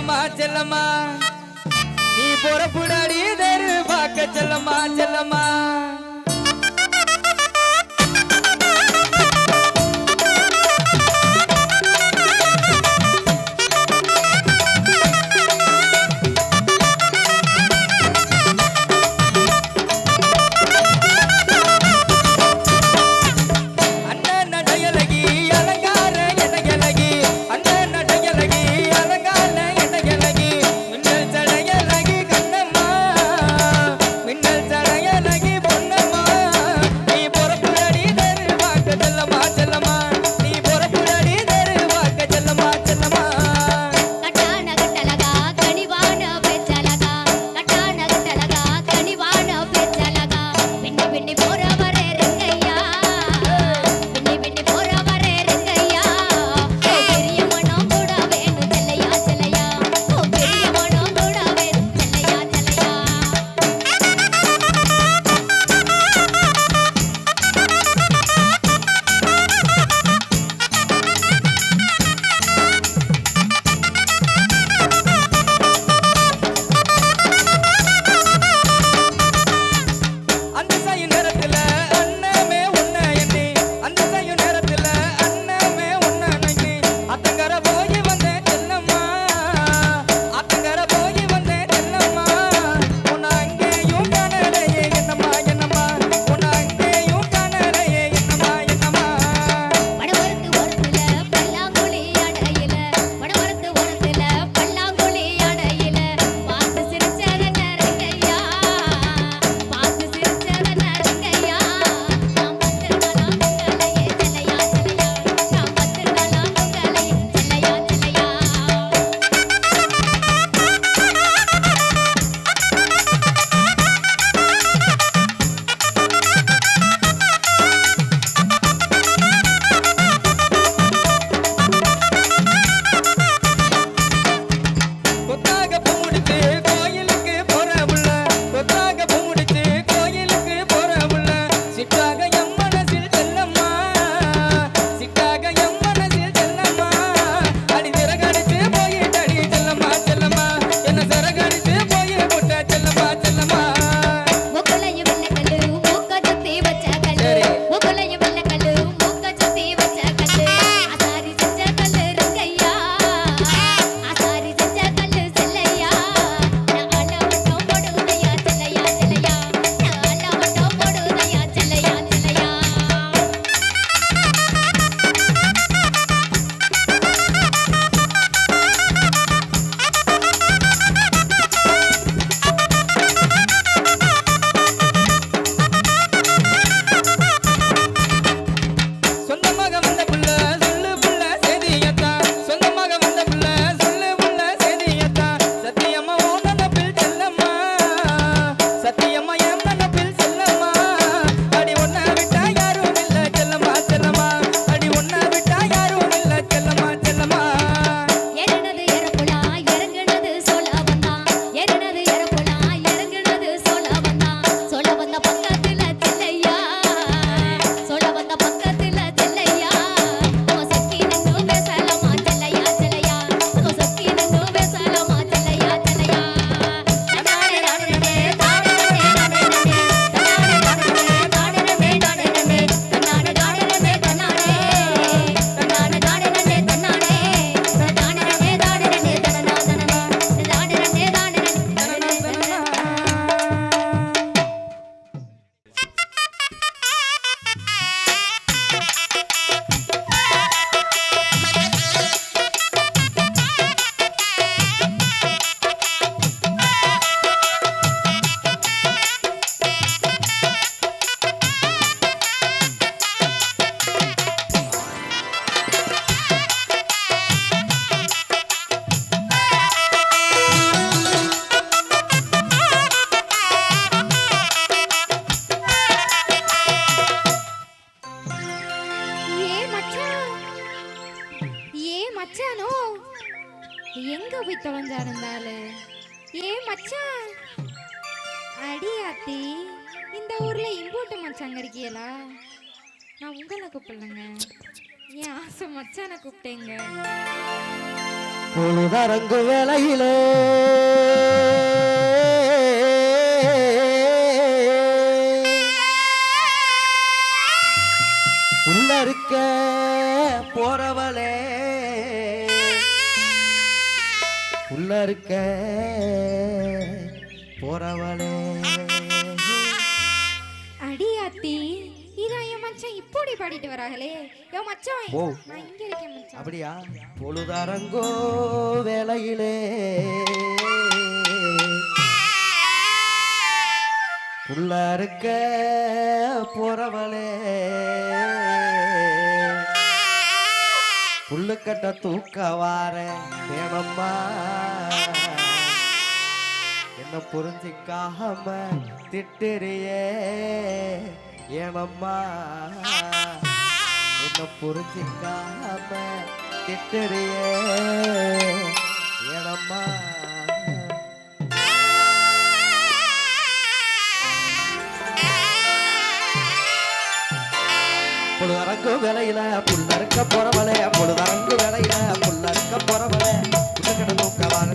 செல்லம்மா செல்லம்மா. நீ பொறப்புடாடி தெரு பார்க்க செல்லம்மா செல்லம்மா. சங்கரிக்கியலா நான் உங்களை கூப்பிடலங்க. என் ஆசை மச்சான கூப்பிட்டேங்க. பொழுதரங்கு வேலையிலே உள்ள இருக்க போறவளே. உள்ள இருக்க போறவளே. மச்சான் இப்படி பாடிட்டு வராங்களே. யோ மச்சான் நான் இங்க இருக்கேன் மச்சான். அப்படியா? பொழுதரங்கோ வேலையிலே உள்ள இருக்க போறவளே. புல்லுக்கட்ட தூக்க வார தேவம்மா என்ன புரிஞ்சிக்காம திட்டுறியே. ஏனம்மா? என்ன புரிஞ்சிக்காம திட்டடியே ஏனம்மா? பொழுதரங்கு வேலையில புல்லறுக்க போறவளே பொழுதரங்கு வேலையில புல்லறுக்க போறவளே. புட்டு கடை நோக்கவாக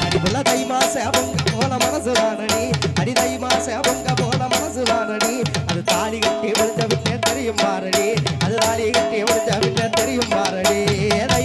அடிபுள்ள தை மாச பொங்க போல மனசு வானடி அடி தை மாச பொங்க போல மனசு வானடி அது தாலி கட்டி விழுந்த விட்டே தெரியும் பாரடி அது தாலி கட்டி விழுந்த விட்டே தெரியும் பாரடி தை